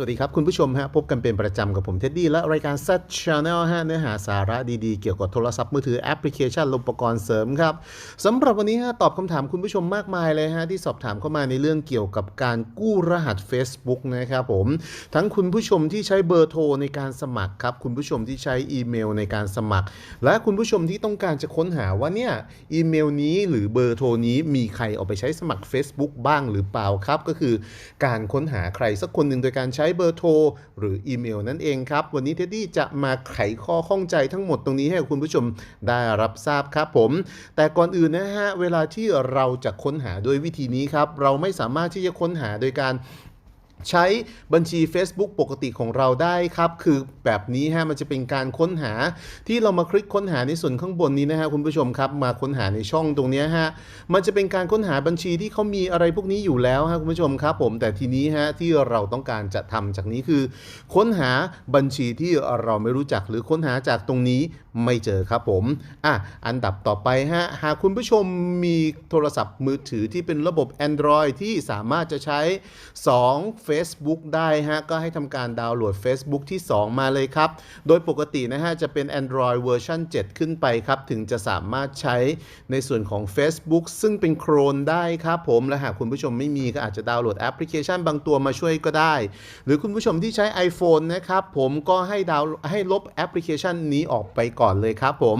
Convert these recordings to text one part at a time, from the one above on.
สวัสดีครับ คุณผู้ชมฮะพบกันเป็นประจำกับผมเท็ดดี้และรายการ Set Channel ฮะเนื้อหาสาระดีๆ เกี่ยวกับโทรศัพท์มือถือแอปพลิเคชันอุปกรณ์เสริมครับสำหรับวันนี้ฮะตอบคำถามคุณผู้ชมมากมายเลยฮะที่สอบถามเข้ามาในเรื่องเกี่ยวกับการกู้รหัส Facebook นะครับผม ทั้งคุณผู้ชมที่ใช้เบอร์โทรในการสมัครครับคุณผู้ชมที่ใช้อีเมลในการสมัคร และคุณผู้ชมที่ต้องการจะค้นหาว่าเนี่ยอีเมลนี้หรือเบอร์โทรนี้มีใครเอาไปใช้สมัคร Facebook บ้างหรือเปล่าครับก็คือ การค้นหาใครสักคนหนึ่งโดยการใช้เบอร์โทรหรืออีเมลนั่นเองครับ วันนี้เท็ดดี้จะมาไขข้อข้องใจทั้งหมดตรงนี้ให้คุณผู้ชมได้รับทราบครับผม แต่ก่อนอื่นนะฮะ เวลาที่เราจะค้นหาด้วยวิธีนี้ครับ เราไม่สามารถที่จะค้นหาโดยการ ใช้บัญชี Facebook ปกติของเราได้ครับ คือแบบนี้ฮะมันจะเป็นการค้นหาที่เรามาคลิกค้นหาในส่วนข้างบนนี้นะฮะคุณผู้ชมครับมาค้นหาในช่องตรงนี้ฮะมันจะเป็นการค้นหาบัญชีที่เขามีอะไรพวกนี้อยู่แล้วฮะคุณผู้ชมครับ ผมแต่ทีนี้ฮะที่เราต้องการจะทำจากนี้คือ ค้นหาบัญชีที่เราไม่รู้จักหรือค้นหาจากตรงนี้ ไม่เจอครับผมอะอันดับต่อไปฮะหากคุณผู้ชมมีโทรศัพท์มือถือที่เป็นระบบ Android ที่สามารถจะใช้ 2 Facebook ได้ฮะก็ให้ทำการดาวน์โหลด Facebook ที่ 2 มาเลยครับ โดยปกตินะฮะจะเป็น Android เวอร์ชัน7 ขึ้นไปครับ ถึงจะสามารถใช้ในส่วนของ Facebook ซึ่งเป็นโครนได้ครับผม และหากคุณผู้ชมไม่มีก็อาจจะดาวน์โหลดแอปพลิเคชันบางตัวมาช่วยก็ได้ หรือคุณผู้ชมที่ใช้ iPhone นะครับผมก็ให้ดาวน์ให้ลบแอปพลิเคชันนี้ออกไปก่อนเลยครับผม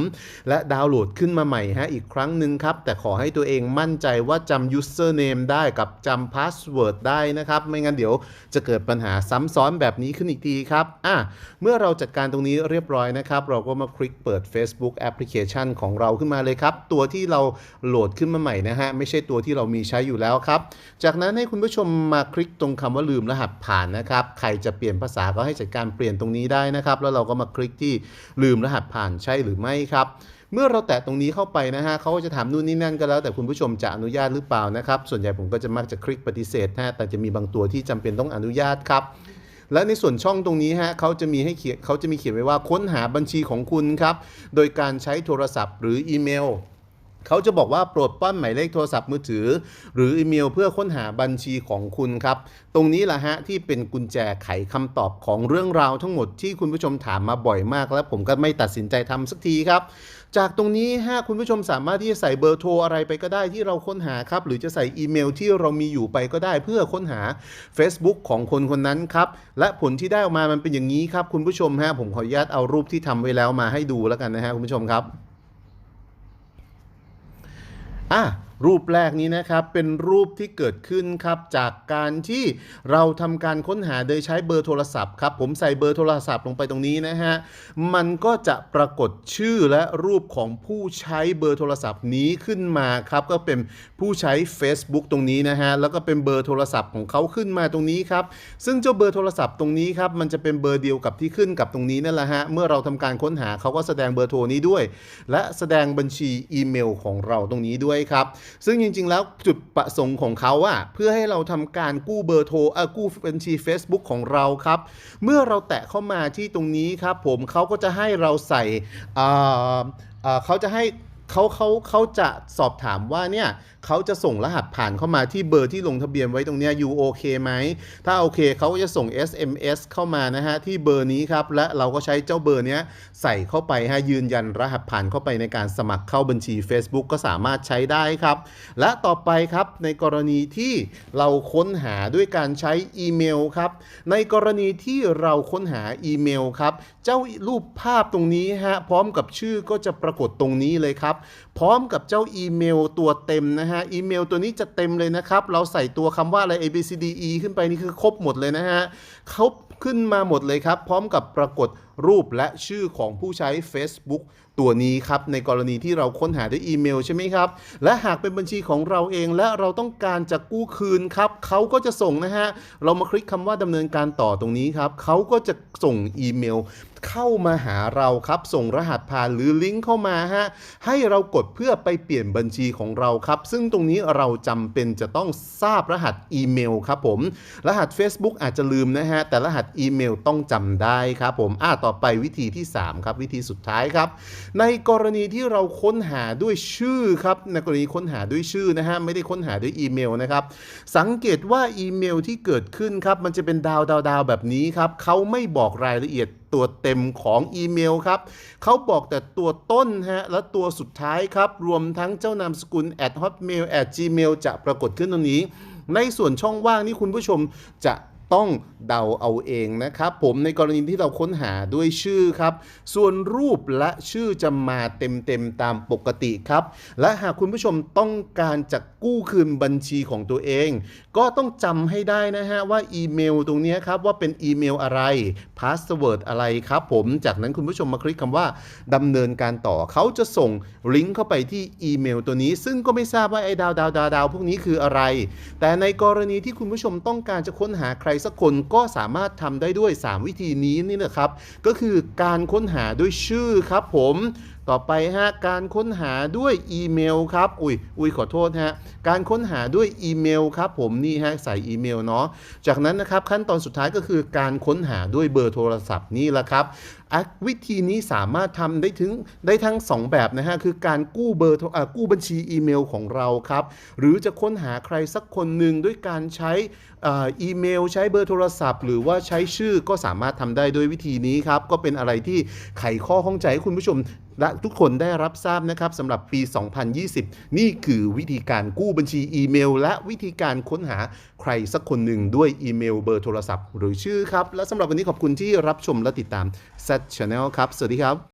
และดาวน์โหลดขึ้นมาใหม่ฮะอีกครั้งหนึ่งครับ แต่ขอให้ตัวเองมั่นใจว่าจำ username ได้กับจำ password ได้นะครับ ไม่งั้นเดี๋ยวจะเกิดปัญหาซ้ำซ้อนแบบนี้ขึ้นอีกทีครับอะเมื่อเราจัดการตรงนี้เรียบร้อยนะครับ เราก็มาคลิกเปิด Facebook Application ของเราขึ้นมาเลยครับ ตัวที่เราโหลดขึ้นมาใหม่นะฮะไม่ใช่ตัวที่เรามีใช้อยู่แล้วครับ จากนั้นให้คุณผู้ชมมาคลิกตรงคำว่าลืมรหัสผ่านนะครับ ใครจะเปลี่ยนภาษาก็ให้จัดการเปลี่ยนตรงนี้ได้นะครับ แล้วเราก็มาคลิกที่ลืมรหัสผ่านใช่หรือไม่ครับ เมื่อเราแตะตรงนี้เข้าไปนะฮะเขาก็จะถามนู่นนี่นั่นก็แล้ว แต่คุณผู้ชมจะอนุญาตหรือเปล่านะครับ ส่วนใหญ่ผมก็จะมักจะคลิกปฏิเสธนะฮะแต่จะมีบางตัวที่จำเป็นต้องอนุญาตครับและในส่วนช่องตรงนี้ฮะเขาจะมีให้เขียนเขาจะมีเขียนไว้ว่าค้นหาบัญชีของคุณครับ โดยการใช้โทรศัพท์หรืออีเมล เขาจะบอกว่าโปรดป้อนหมายเลขโทรศัพท์มือถือ หรืออีเมลเพื่อค้นหาบัญชีของคุณครับ ตรงนี้แหละฮะที่เป็นกุญแจไขคำตอบของเรื่องราวทั้งหมดที่คุณผู้ชมถามมาบ่อยมาก และผมก็ไม่ตัดสินใจทำสักทีครับ จากตรงนี้ฮะคุณผู้ชมสามารถที่จะใส่เบอร์โทรอะไรไปก็ได้ที่เราค้นหาครับ หรือจะใส่อีเมลที่เรามีอยู่ไปก็ได้ เพื่อค้นหา Facebook ของคนคนนั้นครับและผลที่ได้ออกมามันเป็นอย่างนี้ครับคุณผู้ชมฮะผมขออนุญาตเอารูปที่ทำไว้แล้วมาให้ดูแล้วกันนะฮะคุณผู้ชมครับ อะ รูปแรกนี้นะครับ เป็นรูปที่เกิดขึ้นครับจากการที่เราทำการค้นหาโดยใช้เบอร์โทรศัพท์ครับผมใส่เบอร์โทรศัพท์ลงไปตรงนี้นะฮะมันก็จะปรากฏชื่อและรูปของผู้ใช้เบอร์โทรศัพท์นี้ขึ้นมาครับก็เป็นผู้ใช้ Facebook ตรงนี้นะฮะแล้วก็เป็นเบอร์โทรศัพท์ของเขาขึ้นมาตรงนี้ครับซึ่งเจ้าเบอร์โทรศัพท์ตรงนี้ครับมันจะเป็นเบอร์เดียวกับที่ขึ้นกับตรงนี้นั่นแหละฮะเมื่อเราทำการค้นหาเขาก็แสดงเบอร์โทรนี้ด้วย และแสดงบัญชีอีเมลของเราตรงนี้ด้วยครับซึ่งจริง ๆ แล้วจุดประสงค์ของเขาอะเพื่อให้เราทำการกู้เบอร์โทรเออกู้บัญชี Facebook ของเราครับ เมื่อเราแตะเข้ามาที่ตรงนี้ครับ ผมเขาก็จะให้เราใส่เขาจะให้เขาเขาเขาจะสอบถามว่าเนี่ย เขาจะส่งรหัสผ่านเข้ามาที่เบอร์ที่ลงทะเบียนไว้ตรงเนี้ยูโอเคไหม ถ้าโอเคเขาก็จะส่ง SMS เข้ามานะฮะที่เบอร์นี้ครับ และเราก็ใช้เจ้าเบอร์เนี้ยใส่เข้าไปฮะยืนยันรหัสผ่านเข้าไปในการสมัครเข้าบัญชี Facebook ก็สามารถใช้ได้ครับ และต่อไปครับในกรณีที่เราค้นหาด้วยการใช้อีเมลครับในกรณีที่เราค้นหาอีเมลครับเจ้ารูปภาพตรงนี้ฮะพร้อมกับชื่อก็จะปรากฏตรงนี้เลยครับ พร้อมกับเจ้าอีเมลตัวเต็มนะฮะอีเมลตัวนี้จะเต็มเลยนะครับ เราใส่ตัวคำว่าอะไร A B C D E ขึ้นไปนี่คือครบหมดเลยนะฮะครบขึ้นมาหมดเลยครับ พร้อมกับปรากฏ รูปและชื่อของผู้ใช้ Facebook ตัวนี้ครับ ในกรณีที่เราค้นหาด้วยอีเมลใช่ไหมครับ และหากเป็นบัญชีของเราเองและเราต้องการจะกู้คืนครับเขาก็จะส่งนะฮะ เรามาคลิกคำว่าดำเนินการต่อตรงนี้ครับเขาก็จะส่งอีเมลเข้ามาหาเราครับ ส่งรหัสผ่านหรือลิงก์เข้ามาฮะให้เรากดเพื่อไปเปลี่ยนบัญชีของเราครับ ซึ่งตรงนี้เราจำเป็นจะต้องทราบรหัสอีเมลครับผม รหัส Facebook อาจจะลืมนะฮะแต่รหัสอีเมลต้องจำได้ครับผมอะต่อต่อไปวิธีที่ 3 ครับ วิธีสุดท้ายครับ ในกรณีที่เราค้นหาด้วยชื่อครับในกรณีค้นหาด้วยชื่อนะฮะไม่ได้ค้นหาด้วยอีเมลนะครับ สังเกตว่าอีเมลที่เกิดขึ้นครับ มันจะเป็นดาวดาวดาวแบบนี้ครับเขาไม่บอกรายละเอียดตัวเต็มของอีเมลครับ เขาบอกแต่ตัวต้นฮะ และตัวสุดท้ายครับ รวมทั้งเจ้านามสกุล at hotmail at gmail จะปรากฏขึ้นตรงนี้ ในส่วนช่องว่างนี่คุณผู้ชมจะ ต้องเดาเอาเองนะครับ ผมในกรณีที่เราค้นหาด้วยชื่อครับ ส่วนรูปและชื่อจะมาเต็มๆตามปกติครับ และหากคุณผู้ชมต้องการจะกู้คืนบัญชีของตัวเอง ก็ต้องจำให้ได้นะฮะว่าอีเมลตรงนี้ครับว่าเป็นอีเมลอะไรพาสเวิร์ดอะไรครับผมจากนั้นคุณผู้ชมมาคลิกคำว่าดำเนินการต่อเขาจะส่งลิงก์เข้าไปที่อีเมลตัวนี้ ซึ่งก็ไม่ทราบว่าไอ้ดาวดาวดาวดาวพวกนี้คืออะไร แต่ในกรณีที่คุณผู้ชมต้องการจะค้นหาใครสักคนก็สามารถทำได้ด้วย 3 วิธีนี้นี่นะครับ ก็คือการค้นหาด้วยชื่อครับผม ต่อไปฮะการค้นหาด้วยอีเมลครับอุ้ยอุ้ยขอโทษฮะการค้นหาด้วยอีเมลครับผมนี่ฮะใส่อีเมลเนาะจากนั้นนะครับขั้นตอนสุดท้ายก็คือการค้นหาด้วยเบอร์โทรศัพท์นี่แหละครับวิธีนี้สามารถทำได้ถึงได้ทั้ง 2 แบบนะฮะคือการกู้เบอร์อกู้บัญชีอีเมลของเราครับหรือจะค้นหาใครสักคนหนึ่งด้วยการใช้อ,อีเมล ใช้เบอร์โทรศัพท์ หรือว่าใช้ชื่อก็สามารถทำได้ด้วยวิธีนี้ครับก็เป็นอะไรที่ไขข้อข้องใจให้คุณผู้ชม และทุกคนได้รับทราบนะครับสำหรับปี 2020 นี่คือวิธีการกู้บัญชีอีเมล และวิธีการค้นหาใครสักคนหนึ่งด้วยอีเมลเบอร์โทรศัพท์ หรือชื่อครับ และสำหรับวันนี้ขอบคุณที่รับชมและติดตาม Set Channel ครับ สวัสดีครับ